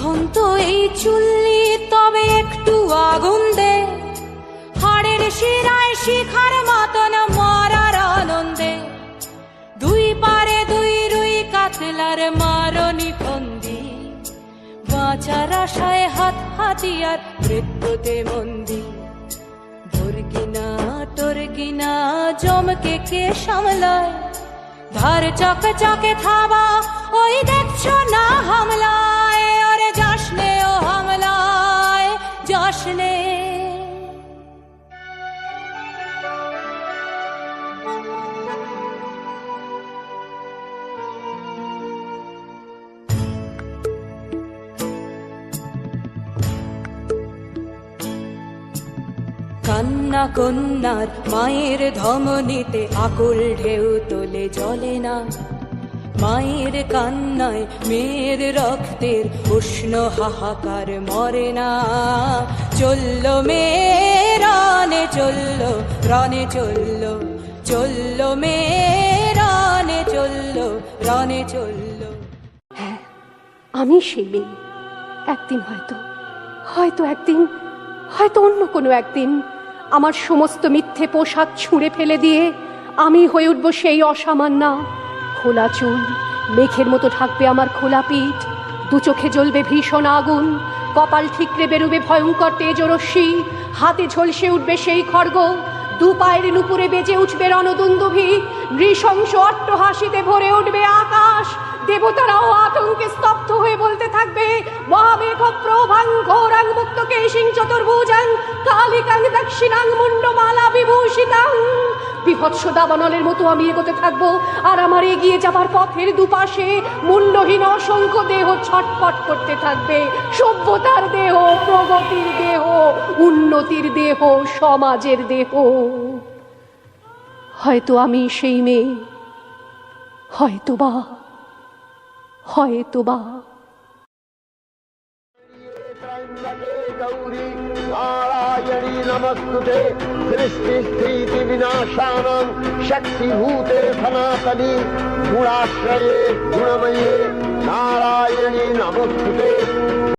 নিভন্ত এই চুল্লি, তবে একটু আগুন দে। হাড়ের শিরায় শিখার মতন মরার আনন্দে। দুই পারে দুই রুই কাতলার মারনি ফন্দি। বাঁচার আশায় হাত হাতিয়ার মৃত্যুতে মন্দি। তোর কিনা জমকে কে সামলায়? ধার চক চকে থাবা, ওই দেখছ না হামলায় কান্না কন্যার মায়ের ধমনীতে আকুল ঢেউ তোলে, জলে না। মায়ের কান্নায় মেয়ের রক্তের উষ্ণ হাহাকার মরে না। চলল মেয়ে রানে চলল রানে চলল। চলল মেয়ে রানে চলল রানে চলল। হ্যাঁ আমি সেই মেয়ে। একদিন হয়তো হয়তো একদিন, হয়তো অন্য কোনো একদিন আমার সমস্ত মিথ্যে পোশাক ছুঁড়ে ফেলে দিয়ে আমি হয়ে উঠব সেই অসামান্যা খোলা চুল, মেঘের মতো ঢাকবে আমার খোলা পিঠ, দু চোখে জ্বলবে ভীষণ আগুন, কপাল ঠিকরে বেরোবে ভয়ঙ্কর তেজরশ্মি, হাতে ঝলসে উঠবে সেই খড়গ দু পায়ের নুপুরে বেজে উঠবে রণদুন্দুভি, নৃশংস অট্টহাসিতে ভরে উঠবে আকাশ দেবতারাও আতঙ্কে স্তব্ধ হয়ে বলতে থাকবে মহামেঘ প্রভাং ঘোরাং মুক্ত কেশিং চতুর্ভুজাং কালিকাং দক্ষিণাং মুন্ডমালা বিভূষিতাং। বিভৎস দাবানলের মতো আমি এগোতে থাকব, আর আমার এগিয়ে যাবার পথের দুপাশে মুন্ডহীন অসংখ্য দেহ ছটপট করতে থাকবে। সভ্যতার দেহ, প্রগতির দেহ, উন্নতির দেহ, সমাজের দেহ। হয়তো আমি সেই মেয়ে হয়তো বা হয়তোবা। নারায়ণী সৃষ্টি স্থিতি বিনাশানাম শক্তিভূতে সনাতনী গুণাশ্রয়ে গুণময়ে নারায়ণী নমস্তুতে।